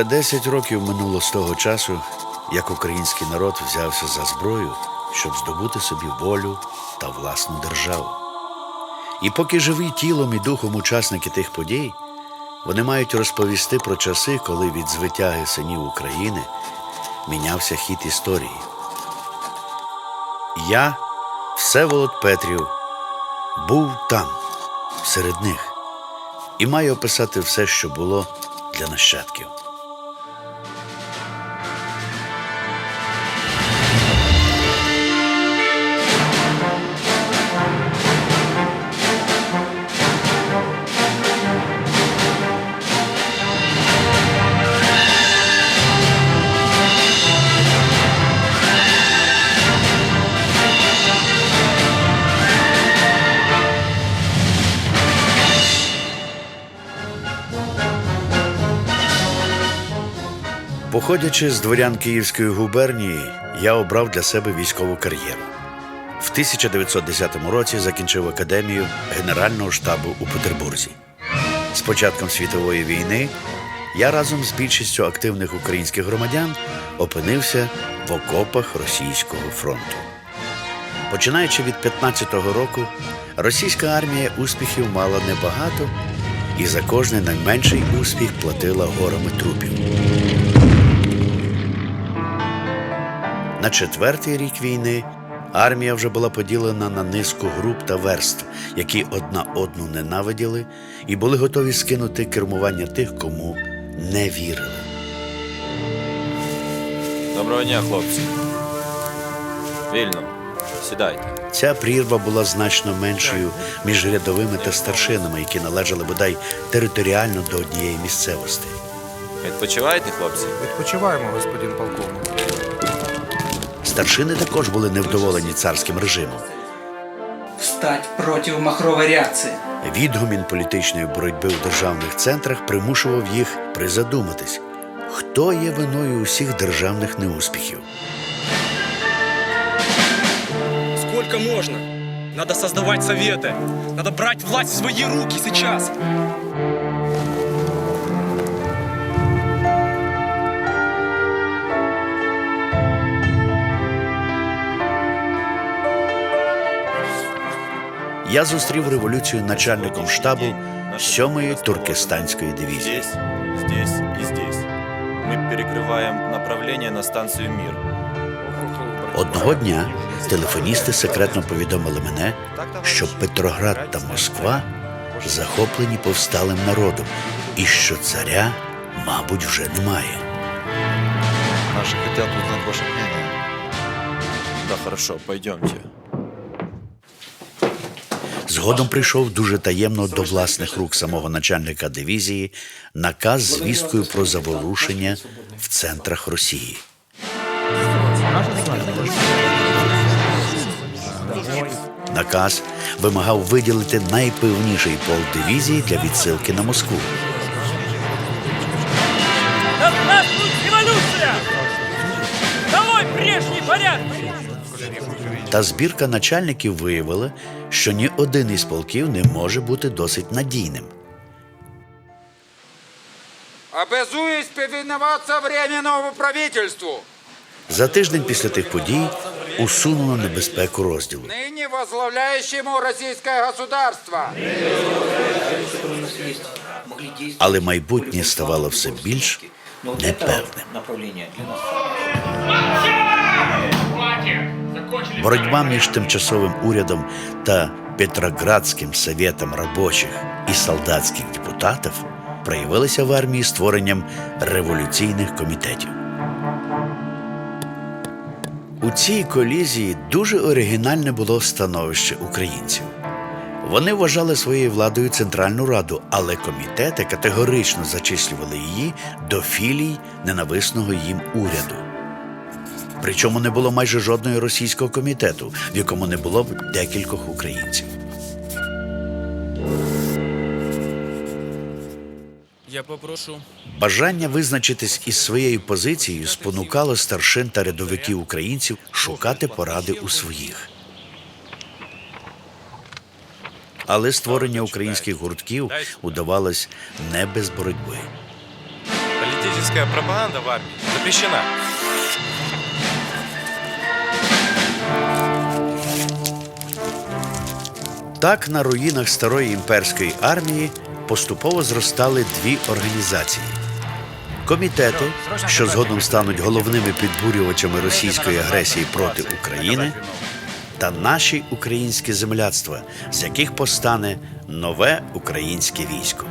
Вже 10 років минуло з того часу, як український народ взявся за зброю, щоб здобути собі волю та власну державу. І поки живі тілом і духом учасники тих подій, вони мають розповісти про часи, коли від звитяги синів України мінявся хід історії. Я, Всеволод Петрів, був там, серед них, і маю описати все, що було для нащадків. Походячи з дворян Київської губернії, я обрав для себе військову кар'єру. В 1910 році закінчив академію Генерального штабу у Петербурзі. З початком світової війни я разом з більшістю активних українських громадян опинився в окопах російського фронту. Починаючи від 15-го року, російська армія успіхів мала небагато і за кожний найменший успіх платила горами трупів. На четвертий рік війни армія вже була поділена на низку груп та верств, які одна одну ненавиділи і були готові скинути кермування тих, кому не вірили. Доброго дня, хлопці. Вільно. Сідайте. Ця прірва була значно меншою між рядовими та старшинами, які належали бодай територіально до однієї місцевості. Відпочиваєте, хлопці? Відпочиваємо, господин полковник. Старшини також були невдоволені царським режимом. Встать против махровой реакции. Відгумін політичної боротьби в державних центрах примушував їх призадуматись, хто є виною усіх державних неуспіхів. Сколько можно? Надо создавать советы. Надо брать власть в свои руки сейчас. Я зустрів революцію начальником штабу 7-ї туркестанської дивізії. Здесь, и здесь. Мы перекрываем направление на станцию Мир. Одного дня телефоністи секретно повідомили мене, що Петроград та Москва захоплені повсталим народом, і що царя, мабуть, вже немає. Наши хотят узнать ваше мнение. Да хорошо, пойдемте. Згодом прийшов дуже таємно до власних рук самого начальника дивізії наказ з звісткою про заворушення в центрах Росії. Наказ вимагав виділити найпевніший полк дивізії для відсилки на Москву. Та збірка начальників виявила, що ні один із полків не може бути досить надійним. Обязуюсь повиноваться Временному правительству, За тиждень після тих подій усунуло небезпеку розділу. ныне возглавляющему российское государство. Але майбутнє ставало все більш непевним. Боротьба між тимчасовим урядом та Петроградським советом робочих і солдатських депутатів проявилася в армії створенням революційних комітетів. У цій колізії дуже оригінальне було становище українців. Вони вважали своєю владою Центральну Раду, але комітети категорично зачислювали її до філій ненависного їм уряду. Причому не було майже жодного російського комітету, в якому не було б декількох українців. Я попрошу. Бажання визначитись із своєю позицією спонукало старшин та рядовиків українців шукати поради у своїх. Але створення українських гуртків удавалось не без боротьби. Антироссийская пропаганда в армии запрещена. Так на руїнах старої імперської армії поступово зростали дві організації: комітети, що згодом стануть головними підбурювачами російської агресії проти України, та наші українські земляцтва, з яких постане нове українське військо.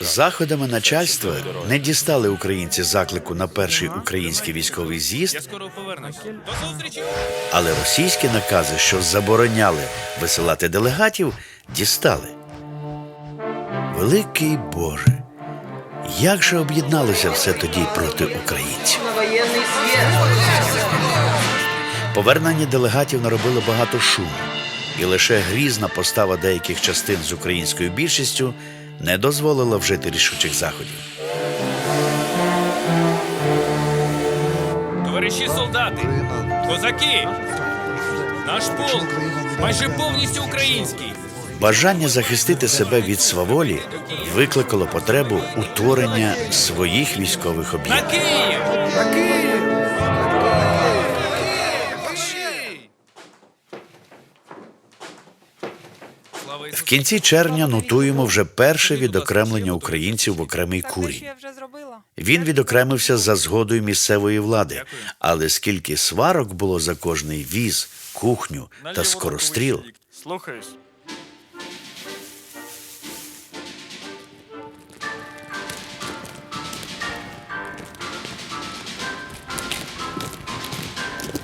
Заходами начальства не дістали українці заклику на перший український військовий з'їзд, скоро повернусь. До зустрічі! але російські накази, що забороняли висилати делегатів, дістали. Великий Боже, як же об'єдналося все тоді проти українців? Повернення делегатів наробило багато шуму, і лише грізна постава деяких частин з українською більшістю не дозволила вжити рішучих заходів. Товариші солдати, козаки, наш полк майже повністю український. Бажання захистити себе від сваволі викликало потребу утворення своїх військових На. Київ! Слава В кінці червня нотуємо вже перше відокремлення українців в окремий курінь. Він відокремився за згодою місцевої влади, але скільки сварок було за кожний віз, кухню та скоростріл, Слухаюсь.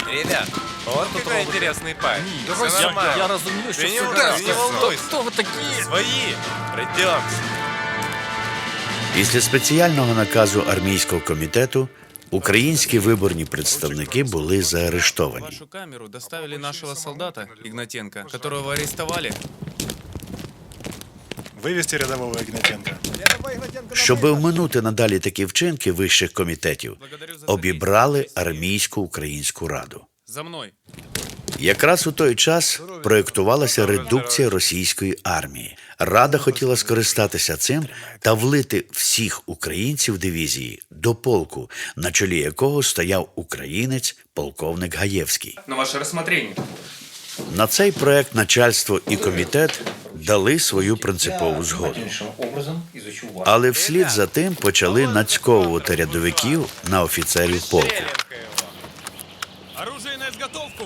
Ребят, вот какой интересный парень. Все нормально. Я разумею, Ты не, ты не волнуйся. Кто вы такие? Свои. Пройдем. після спеціального наказу армійського комітету українські виборні представники були заарештовані. вашу камеру доставили нашего солдата Игнатенко, которого арестовали. Вывести рядового Игнатенко. Щоби вминути надалі такі вчинки вищих комітетів, обібрали армійську українську раду. За мной. Якраз у той час проєктувалася редукція російської армії. Рада хотіла скористатися цим та влити всіх українців дивізії до полку, на чолі якого стояв українець полковник Гаєвський. На ваше рассмотрение. На цей проект начальство і комітет дали свою принципову згоду. Але вслід за тим почали нацьковувати рядовиків на офіцерів полку. Изготовку!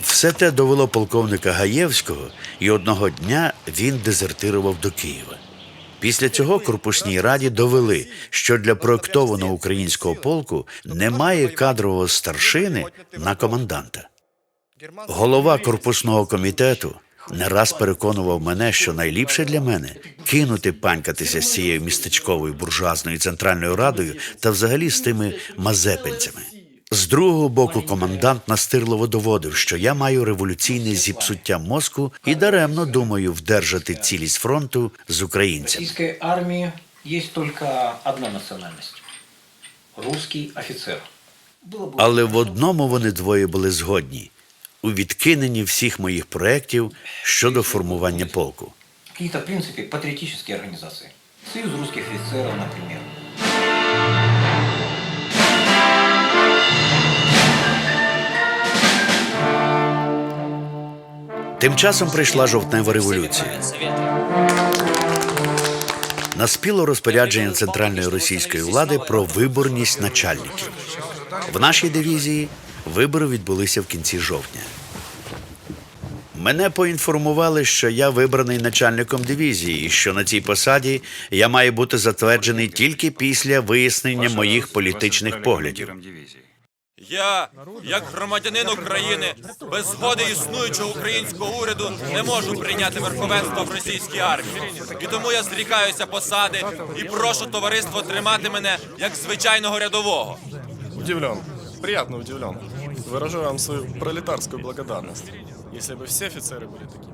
Все те довело полковника Гаєвського, і одного дня він дезертирував до Києва. Після цього корпусній раді довели, що для проєктованого українського полку немає кадрового старшини на команданта. Голова корпусного комітету не раз переконував мене, що найліпше для мене кинути панькатися з цією містечковою буржуазною центральною радою та взагалі з тими мазепинцями. З другого боку, комендант настирливо доводив, що я маю революційне зіпсуття мозку і даремно думаю вдержати цілість фронту з українцями. российской армии есть только одна офицер. Было бы Але в одному вони двоє були згодні у відкиненні всіх моїх проєктів щодо формування полку. какие-то, в принципе, патриотические организации. Союз русских офицеров, например. Тим часом прийшла жовтнева революція. Наспіло розпорядження центральної російської влади про виборність начальників. В нашій дивізії вибори відбулися в кінці жовтня. Мене поінформували, що я вибраний начальником дивізії, і що на цій посаді я маю бути затверджений тільки після вияснення моїх політичних поглядів. Я, як громадянин України, без згоди існуючого українського уряду не можу прийняти верховенство в російській армії. І тому я зрікаюся посади і прошу товариство тримати мене як звичайного рядового. Удивлен. Приятно удивлен. Выражу вам свою пролетарскую благодарность. Если бы все офицеры были такими.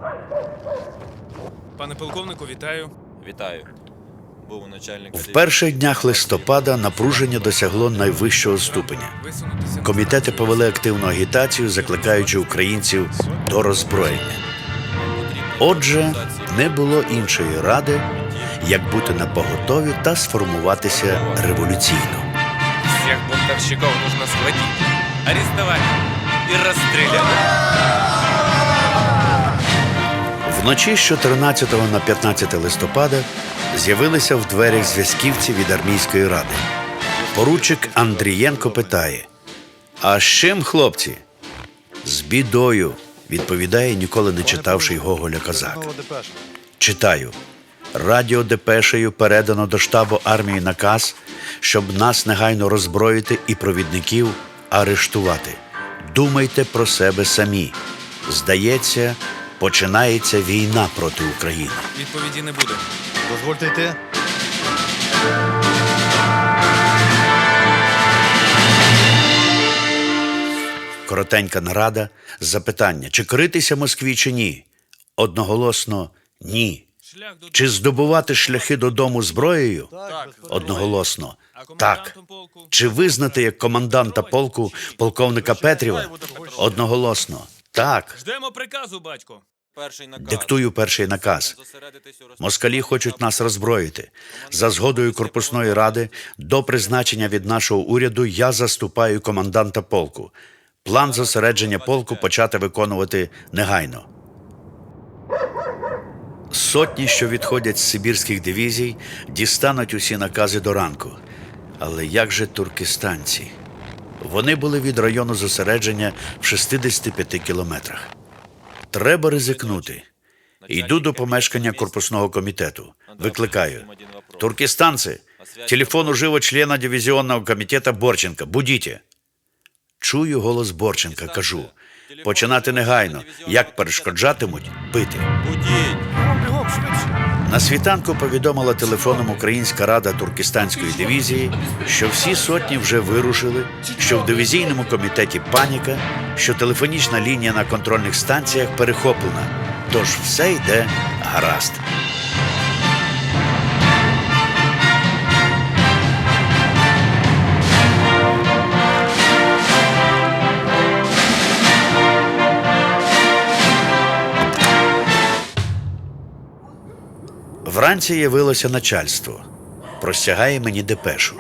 Пане полковнику, вітаю. Вітаю. Був у начальника. В перших днях листопада напруження досягло найвищого ступеня. Комітети повели активну агітацію, закликаючи українців до роззброєння. Отже, не було іншої ради, як бути на поготові та сформуватися революційно. Всех бунтовщиков нужно схватить, арестовать и расстрелять. Вночі з 14 на 15 листопада з'явилися в дверях зв'язківці від армійської ради. Поручик Андрієнко питає: А з чим, хлопці? З бідою, відповідає ніколи не читавший Гоголя козак. Читаю. Радіо Депешею передано до штабу армії наказ, щоб нас негайно роззброїти і провідників арештувати. Думайте про себе самі. Здається, починається війна проти України. Відповіді не буде. Дозвольте йти. Коротенька нарада, запитання, чи критися Москві чи ні? Одноголосно ні. Шлях до Чи здобувати шляхи додому зброєю? Так. Одноголосно. Так. Чи визнати як команданта полку полковника Петріва? Одноголосно. Так. Ждемо приказу, батько. Диктую перший наказ. Москалі хочуть нас роззброїти. За згодою Корпусної ради до призначення від нашого уряду я заступаю команданта полку. План зосередження полку почати виконувати негайно. Сотні, що відходять з сибірських дивізій, дістануть усі накази до ранку. Але як же туркестанці? Вони були від району зосередження в 65 кілометрах. Треба ризикнути. Йду до помешкання корпусного комітету. Викликаю. Туркестанцы, телефон уживо члена дивізіонного комітету Борченка. Будіть. Чую голос Борченка, кажу. Починати негайно. Як перешкоджатимуть, бити. Будіть. На світанку повідомила телефоном Українська рада туркестанської дивізії, що всі сотні вже вирушили, що в дивізійному комітеті паніка, що телефонічна лінія на контрольних станціях перехоплена. Тож все йде гаразд. Вранці явилося начальство. Простягає мені депешу.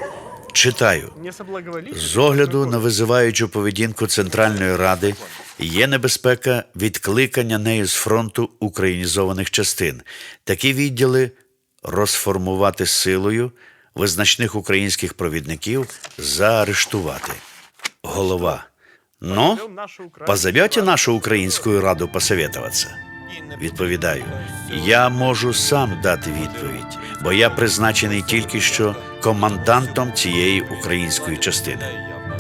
Читаю. З огляду на визиваючу поведінку Центральної Ради є небезпека відкликання нею з фронту українізованих частин. Такі відділи розформувати силою визначних українських провідників заарештувати. Голова. Ну, позовете нашу Українську Раду посоветоваться? Відповідаю, я можу сам дати відповідь, бо я призначений тільки що командантом цієї української частини.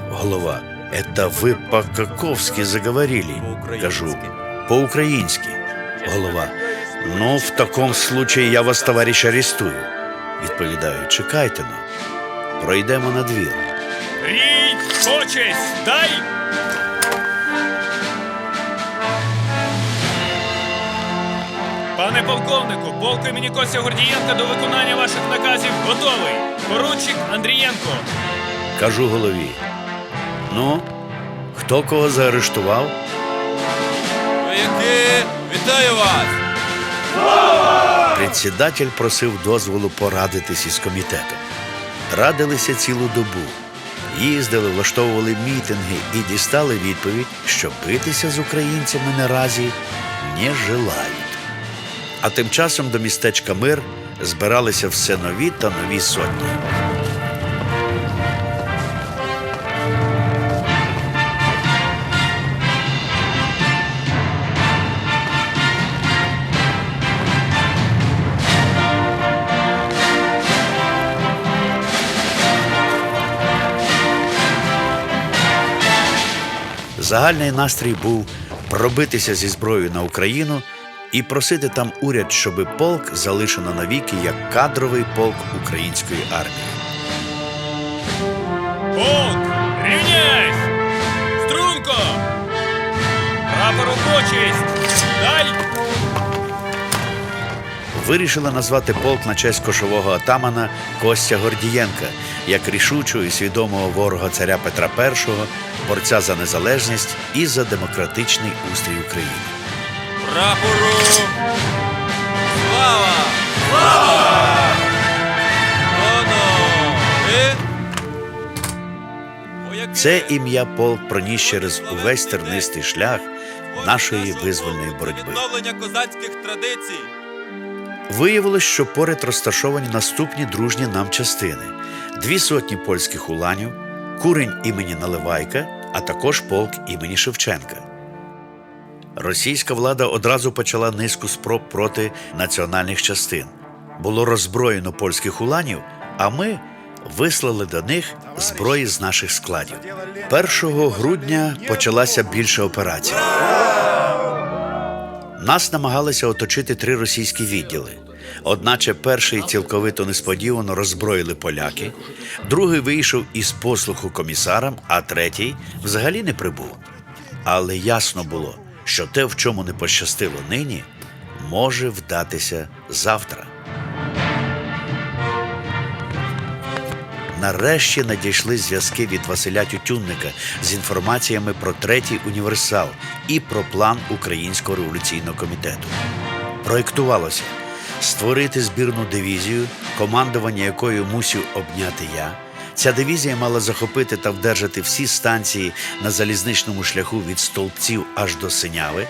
Голова, это ви по-каковськи заговорили? Кажу, по-українськи. Голова, ну, в такому случае я вас, товариш, арестую. Відповідаю, чекайте ну. Пройдемо на двір. Рій, почесть, дай! Пане полковнику, полк імені Костя Гордієнка до виконання ваших наказів готовий. Поручик Андрієнко. Кажу голові. Ну, хто кого заарештував? Вояки, вітаю вас! Председатель просив дозволу порадитись із комітетом. Радилися цілу добу. Їздили, влаштовували мітинги і дістали відповідь, що битися з українцями наразі не желають. А тим часом до містечка Мир збиралися все нові та нові сотні. Загальний настрій був пробитися зі зброєю на Україну і просити там уряд, щоби полк залишено навіки як кадровий полк української армії. Полк, рівняйсь! Струнко! Прапор у почесть! Дай! Вирішили назвати полк на честь кошового атамана Костя Гордієнка як рішучого і свідомого ворога царя Петра І, борця за незалежність і за демократичний устрій України. Прапору! Слава! Слава! Це ім'я полк проніс через увесь тернистий шлях нашої визвольної боротьби. Козацьких традицій. Виявилось, що поряд розташовані наступні дружні нам частини: дві сотні польських уланів, курень імені Наливайка, а також полк імені Шевченка. Російська влада одразу почала низку спроб проти національних частин. Було роззброєно польських уланів, а ми вислали до них зброї з наших складів. 1 грудня почалася більша операція. Нас намагалися оточити три російські відділи. Одначе перший цілковито несподівано роззброїли поляки, другий вийшов із послуху комісарам, а третій взагалі не прибув. Але ясно було, що те, в чому не пощастило нині, може вдатися завтра. Нарешті надійшли зв'язки від Василя Тютюнника з інформаціями про третій універсал і про план Українського революційного комітету. Проєктувалося створити збірну дивізію, командування якою мусив обняти я. Ця дивізія мала захопити та вдержати всі станції на залізничному шляху від столбців аж до Синяви.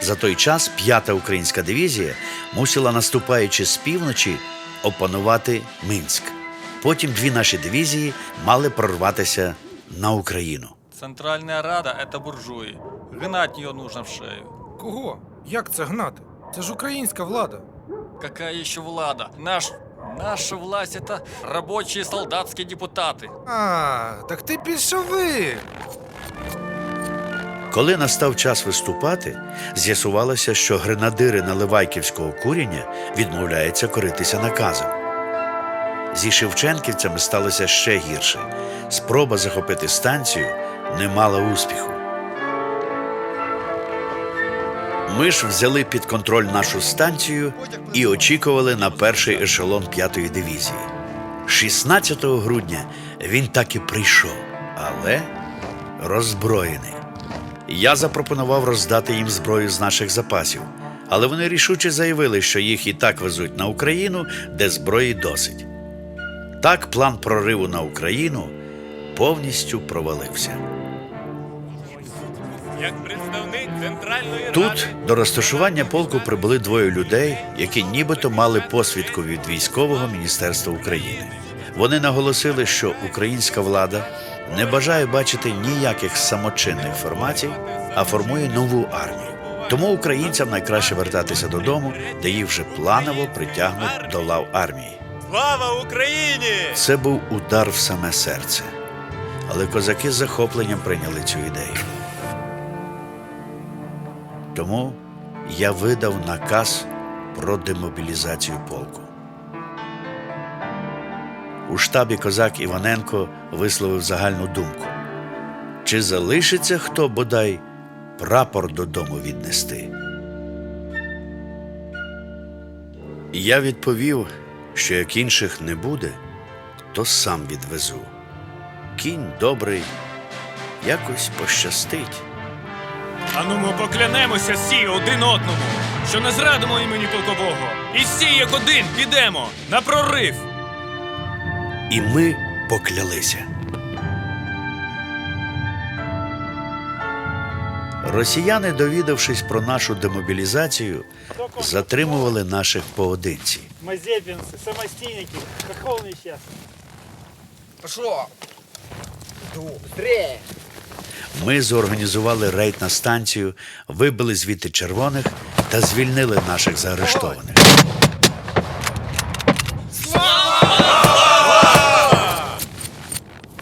За той час п'ята українська дивізія мусила, наступаючи з півночі, опанувати Минськ. Потім дві наші дивізії мали прорватися на Україну. Центральная Рада – это буржуи. Гнать ее нужно в шею. Кого? Як це гнати? Це ж українська влада. Какая еще влада? Наш... Наша власть – это рабочие солдатские депутаты. А, так ти більшовик. Коли настав час виступати, з'ясувалося, що гренадири Наливайківського куріння відмовляються коритися наказом. Зі шевченківцями сталося ще гірше. Спроба захопити станцію не мала успіху. Ми ж взяли під контроль нашу станцію і очікували на перший ешелон п'ятої дивізії. 16 грудня він так і прийшов, але роззброєний. Я запропонував роздати їм зброю з наших запасів, але вони рішуче заявили, що їх і так везуть на Україну, де зброї досить. Так план прориву на Україну повністю провалився. Як представник Тут до розташування полку прибули двоє людей, які нібито мали посвідку від військового міністерства України. Вони наголосили, що українська влада не бажає бачити ніяких самочинних формацій, а формує нову армію. Тому українцям найкраще вертатися додому, де їх вже планово притягнуть до лав армії. Слава Україні! Це був удар в саме серце. Але козаки з захопленням прийняли цю ідею. Тому я видав наказ про демобілізацію полку. У штабі козак Іваненко висловив загальну думку: чи залишиться хто бодай прапор додому віднести? Я відповів, що як інших не буде, то сам відвезу. Кінь добрий, якось пощастить. Ану ми поклянемося всі один одному, що не зрадимо імені полкового. І всі як один підемо на прорив. І ми поклялися. Росіяни, довідавшись про нашу демобілізацію, затримували наших поодинці. Мазепинцы, самостійники, какого несчастья? Пішло. Ми зорганізували рейд на станцію, вибили звідти червоних та звільнили наших заарештованих.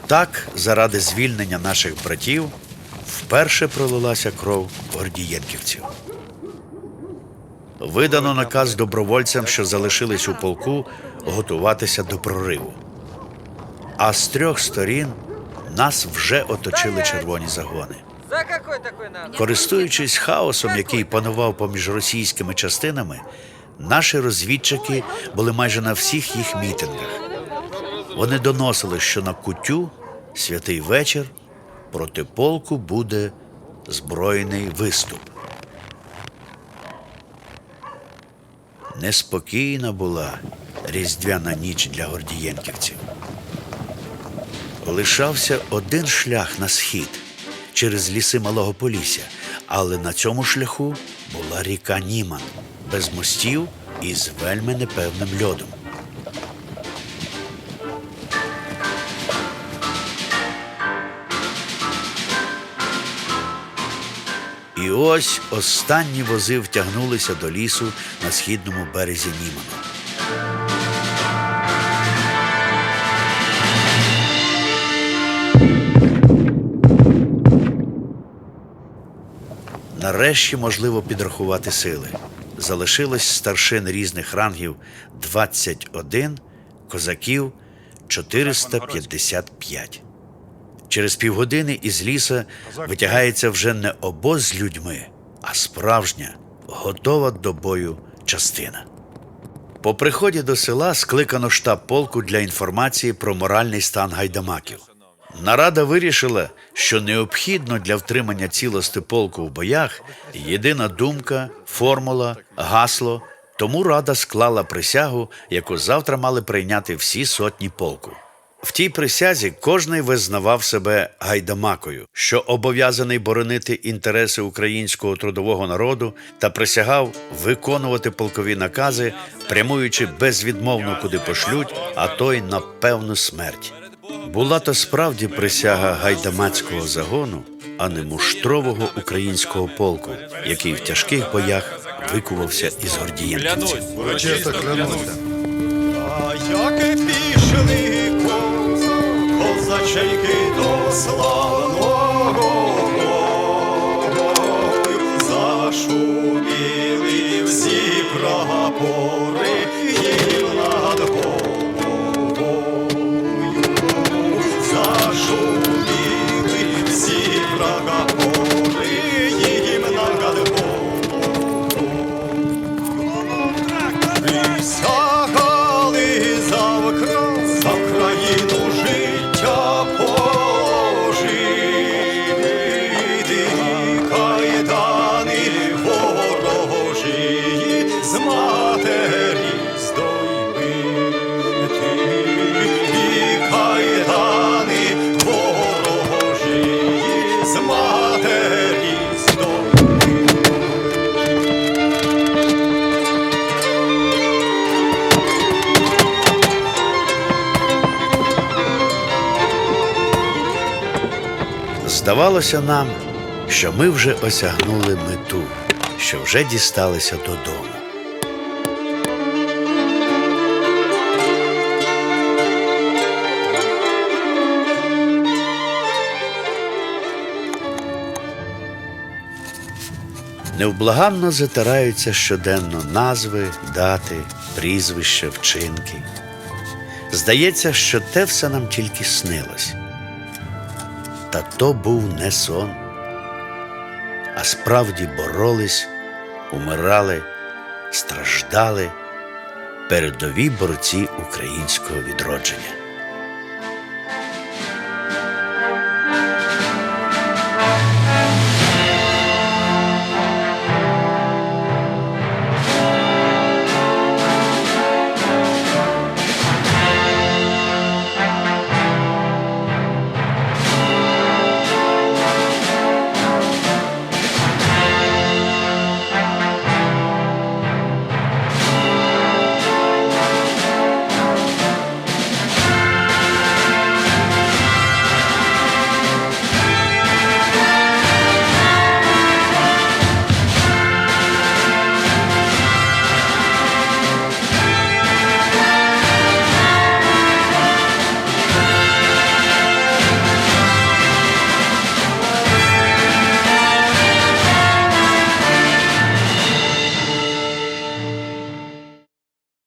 Так, заради звільнення наших братів, вперше пролилася кров гордієнківців. Видано наказ добровольцям, що залишились у полку, готуватися до прориву. А з трьох сторін нас вже оточили червоні загони. Користуючись хаосом, який панував поміж російськими частинами, наші розвідчики були майже на всіх їх мітингах. Вони доносили, що на кутю святий вечір проти полку буде збройний виступ. неспокійна була різдвяна ніч для гордієнківців. Лишався один шлях на схід через ліси Малого Полісся, але на цьому шляху була ріка Німан без мостів і з вельми непевним льодом. І ось останні вози втягнулися до лісу на східному березі Німана. Нарешті можливо підрахувати сили. Залишилось старшин різних рангів 21, козаків 455. Через півгодини із ліса витягається вже не обоз людьми, а справжня, готова до бою частина. По приході до села скликано штаб полку для інформації про моральний стан гайдамаків. Нарада вирішила, що необхідно для втримання цілости полку в боях єдина думка, формула, гасло. Тому рада склала присягу, яку завтра мали прийняти всі сотні полку. В тій присязі кожний визнавав себе гайдамакою, що обов'язаний боронити інтереси українського трудового народу та присягав виконувати полкові накази, прямуючи безвідмовно куди пошлють, а то й на певну смерть. Була то справді присяга гайдамацького загону, а не муштрового українського полку, який в тяжких боях викувався із гордієнківців. Клянуся. А як пішли козачейки до славного зашуміли всі прапори Здавалося нам, що ми вже осягнули мету, що вже дісталися додому. Невблаганно затираються щоденно назви, дати, прізвища, вчинки. Здається, що те все нам тільки снилось. Та то був не сон, а справді боролись, умирали, страждали передові борці українського відродження.